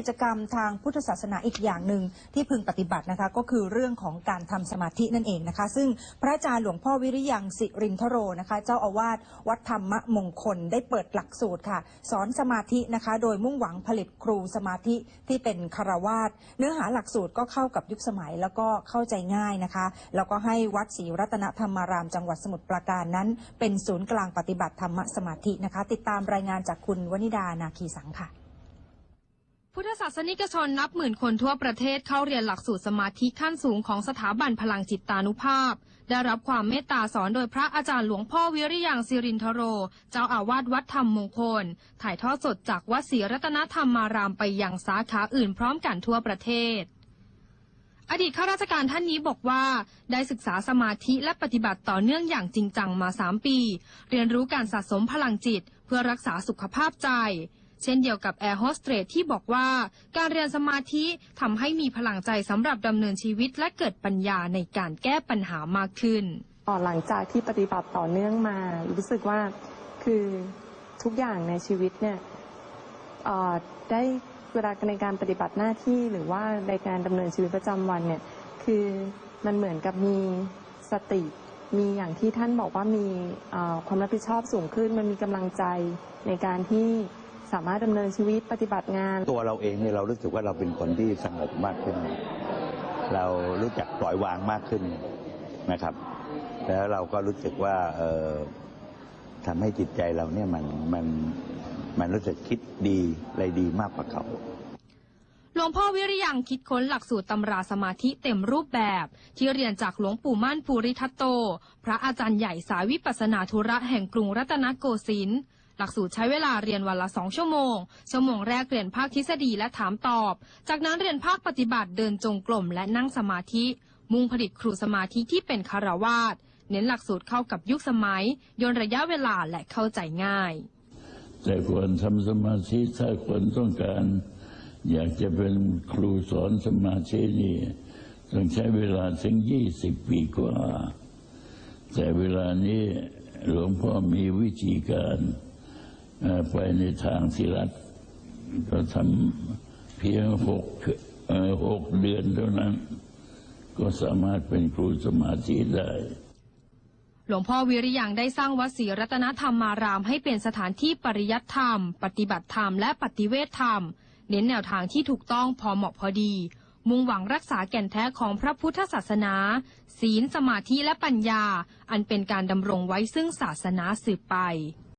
กิจกรรมทางพุทธศาสนาอีกอย่างหนึ่งที่พึงปฏิบัตินะคะก็คือเรื่องของการทำสมาธินั่นเองนะคะ ซึ่งพระอาจารย์หลวงพ่อวิริยังสิรินทโรนะคะ เจ้าอาวาสวัดธรรมมงคลได้เปิดหลักสูตรค่ะ สอนสมาธินะคะ โดยมุ่งหวังผลิตครูสมาธิที่เป็นคารวาสเนื้อหาหลักสูตรก็เข้ากับยุคสมัยแล้วก็เข้าใจง่ายนะคะ แล้วก็ให้วัดศรีรัตนธรรมารามจังหวัดสมุทรปราการนั้น เป็นศูนย์กลางปฏิบัติธรรมสมาธินะคะ ติดตามรายงานจากคุณวนิดานาคีสังค่ะ พุทธศาสนิกชนนับหมื่นคนทั่วประเทศเข้าเรียนหลักสูตรสมาธิขั้นสูงของสถาบันพลังจิตตานุภาพ ได้รับความเมตตาสอนโดยพระอาจารย์หลวงพ่อวิริยังสิรินทโร เจ้าอาวาสวัดธรรมมงคล ถ่ายทอดสดจากวัดศรีรัตนธรรมารามไปยังสาขาอื่นพร้อมกันทั่วประเทศอดีตข้าราชการท่านนี้บอกว่าได้ศึกษาสมาธิและปฏิบัติต่อเนื่องอย่างจริงจังมา 3 ปี เรียนรู้การสะสมพลังจิต เพื่อรักษาสุขภาพใจ เช่นเดียวกับแอร์โฮสเตรสที่บอกว่า การเรียนสมาธิทำให้มีพลังใจสำหรับดำเนินชีวิตและเกิดปัญญาในการแก้ปัญหามากขึ้นหลังจากที่ปฏิบัติต่อเนื่องมา รู้สึกว่าคือทุกอย่างในชีวิตเนี่ยได้เวลาในการปฏิบัติหน้าที่หรือว่าในการดำเนินชีวิตประจำวันเนี่ยคือมันเหมือนกับมีสติมีอย่างที่ท่านบอกว่ามีความรับผิดชอบสูงขึ้น มันมีกำลังใจในการที่ สามารถดำเนินชีวิตปฏิบัติงาน ตัวเราเองเนี่ยเรารู้สึกว่าเราเป็นคนที่สงบมากขึ้น เรารู้จักปล่อยวางมากขึ้นนะครับ แล้วเราก็รู้สึกว่าเออทำให้จิตใจเราเนี่ยมันมันมันรู้สึกคิดดีอะไรดีมากกว่าเขาหลวงพ่อวิริยังคิดค้นหลักสูตรตำราสมาธิเต็มรูปแบบ ที่เรียนจากหลวงปู่มั่นภูริทัตโต พระอาจารย์ใหญ่สายวิปัสสนาธุระแห่งกรุงรัตนโกสินทร์ หลักสูตรใช้เวลาเรียนวันละสองชั่วโมง ชั่วโมงแรกเรียนภาคทฤษฎีและถามตอบ จากนั้นเรียนภาคปฏิบัติเดินจงกรมและนั่งสมาธิ มุ่งผลิตครูสมาธิที่เป็นคารวาสเน้นหลักสูตรเข้ากับยุคสมัยย่นระยะเวลาและเข้าใจง่าย แต่ควรทำสมาธิถ้าคนต้องการ อยากจะเป็นครูสอนสมาธินี่ต้องใช้เวลาถึงยี่สิบปีกว่า แต่เวลานี้หลวงพ่อมีวิธีการ ไปในทางที่รัดก็ทำเพียงหกหกเดือนเท่านั้น ก็สามารถเป็นครูสมาธิได้ หลวงพ่อวิริยังได้สร้างวัดศรีรัตนธรรมารามให้เป็นสถานที่ปริยัติธรรม ปฏิบัติธรรมและปฏิเวทธรรม เน้นแนวทางที่ถูกต้องพอเหมาะพอดี มุ่งหวังรักษาแก่นแท้ของพระพุทธศาสนา ศีลสมาธิและปัญญา อันเป็นการดำรงไว้ซึ่งศาสนาสืบไป